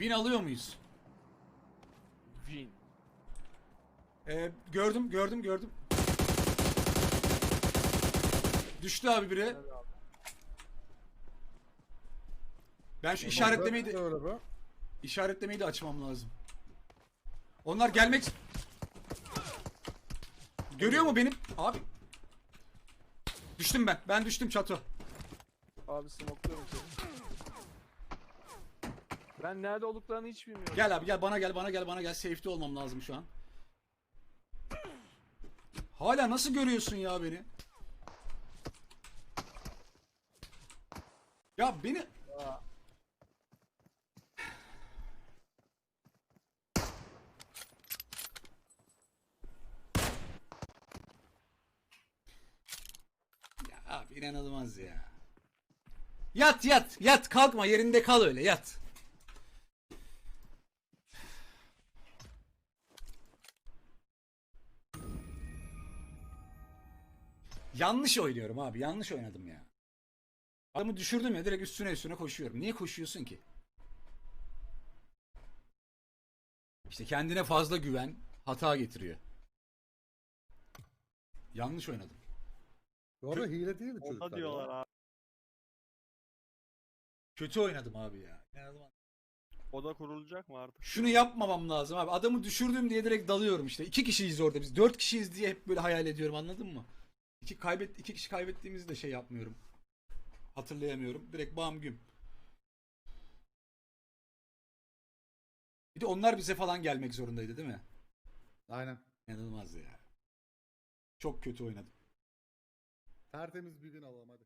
Bin alıyor muyuz? Win. Ee, gördüm gördüm gördüm. Düştü abi biri. Ben şu işaretlemeyi de, işaretlemeyi de açmam lazım. Onlar gelmek... Görüyor mu benim? Abi. Düştüm ben. Ben düştüm çatı. Abi smokluyorum seni. Ben nerede olduklarını hiç bilmiyorum. Gel abi gel bana gel bana gel bana gel. Safety olmam lazım şu an. Hala nasıl görüyorsun ya beni? Ya beni... Ya abi inanılmaz ya. Yat yat yat kalkma yerinde kal öyle yat. Yanlış oynuyorum abi. Yanlış oynadım ya. Adamı düşürdüm ya direkt üstüne üstüne koşuyorum. Niye koşuyorsun ki? İşte kendine fazla güven hata getiriyor. Yanlış oynadım. Arada hile değil mi çocuklar? Ona diyorlar ya? abi. Kötü oynadım abi ya. İnanılmaz. Oda kurulacak mı artık? Şunu yapmamam lazım abi. Adamı düşürdüm diye direkt dalıyorum işte. İki kişiyiz orada biz. Dört kişiyiz diye hep böyle hayal ediyorum anladın mı? İki, kaybet, iki kişi kaybettiğimizde de şey yapmıyorum. Hatırlayamıyorum. Direkt bam güm. Bir de onlar bize falan gelmek zorundaydı değil mi? Aynen. İnanılmaz ya. Çok kötü oynadım. Tertemiz bir gün alalım hadi.